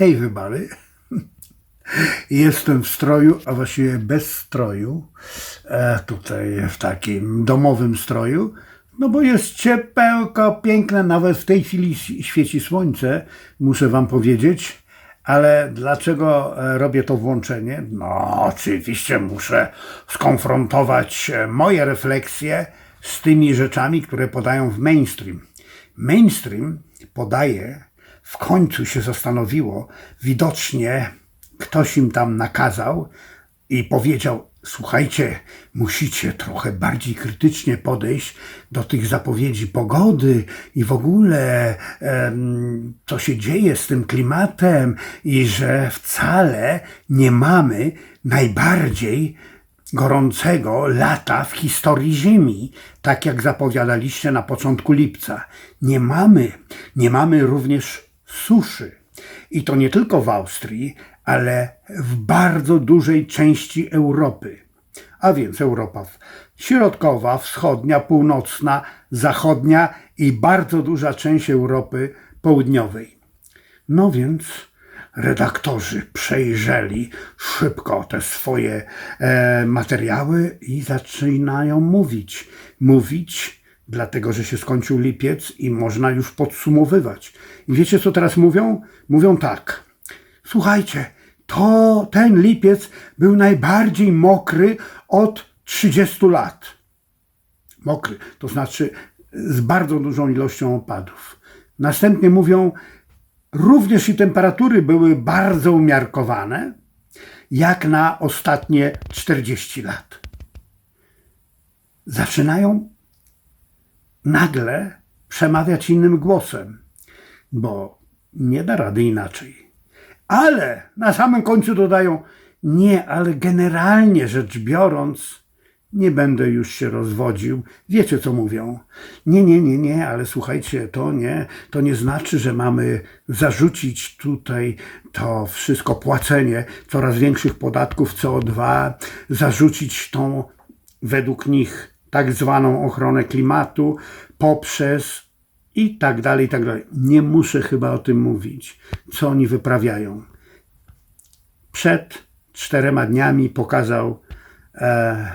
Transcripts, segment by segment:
Hej wybary. Jestem w stroju, a właściwie bez stroju. E, tutaj w takim domowym stroju. No bo jest ciepełko, piękne, nawet w tej chwili świeci słońce, muszę wam powiedzieć. Ale dlaczego e, robię to włączenie? No, oczywiście muszę skonfrontować e, moje refleksje z tymi rzeczami, które podają w mainstream. Mainstream podaje, w końcu się zastanowiło, widocznie ktoś im tam nakazał i powiedział: Słuchajcie, musicie trochę bardziej krytycznie podejść do tych zapowiedzi pogody i w ogóle em, co się dzieje z tym klimatem, i że wcale nie mamy najbardziej gorącego lata w historii Ziemi, tak jak zapowiadaliście na początku lipca. Nie mamy, nie mamy również suszy. I to nie tylko w Austrii, ale w bardzo dużej części Europy. A więc Europa środkowa, wschodnia, północna, zachodnia i bardzo duża część Europy południowej. No więc redaktorzy przejrzeli szybko te swoje e, materiały i zaczynają mówić. Mówić, dlatego że się skończył lipiec i można już podsumowywać. I wiecie, co teraz mówią? Mówią tak. Słuchajcie, to ten lipiec był najbardziej mokry od 30 lat. Mokry, to znaczy z bardzo dużą ilością opadów. Następnie mówią, również i temperatury były bardzo umiarkowane, jak na ostatnie 40 lat. Zaczynają nagle przemawiać innym głosem, bo nie da rady inaczej. Ale na samym końcu dodają, nie, ale generalnie rzecz biorąc, nie będę już się rozwodził. Wiecie, co mówią? Nie, nie, nie, nie, ale słuchajcie, to nie, to nie znaczy, że mamy zarzucić tutaj to wszystko płacenie coraz większych podatków CO2, zarzucić tą, według nich, tak zwaną ochronę klimatu poprzez i tak dalej, i tak dalej. Nie muszę chyba o tym mówić, co oni wyprawiają. Przed czterema dniami pokazał e, e,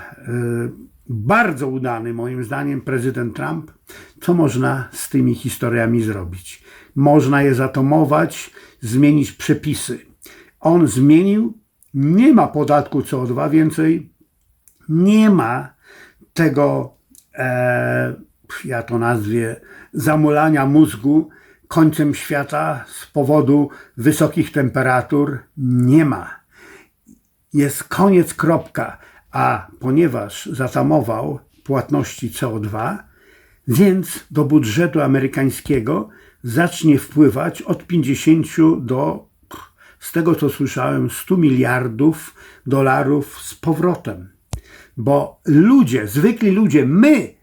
bardzo udany, moim zdaniem, prezydent Trump, co można z tymi historiami zrobić. Można je zatomować, zmienić przepisy. On zmienił, nie ma podatku CO2 więcej, nie ma tego, e, ja to nazwie, zamulania mózgu końcem świata z powodu wysokich temperatur. Nie ma. Jest koniec, kropka. A ponieważ zatamował płatności CO2, więc do budżetu amerykańskiego zacznie wpływać od 50 do, z tego co słyszałem, 100 miliardów dolarów z powrotem. Bo ludzie, zwykli ludzie, my,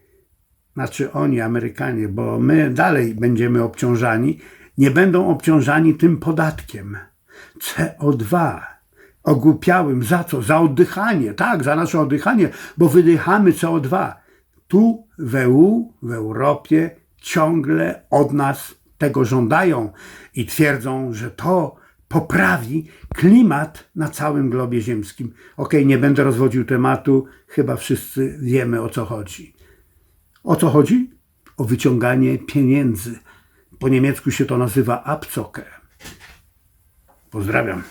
znaczy oni, Amerykanie, bo my dalej będziemy obciążani, nie będą obciążani tym podatkiem. CO2 ogłupiałym za co? Za oddychanie, tak, za nasze oddychanie, bo wydychamy CO2. Tu w EU, w Europie ciągle od nas tego żądają i twierdzą, że to poprawi klimat na całym globie ziemskim. Okej, nie będę rozwodził tematu, chyba wszyscy wiemy o co chodzi. O co chodzi? O wyciąganie pieniędzy. Po niemiecku się to nazywa Abzocke. Pozdrawiam.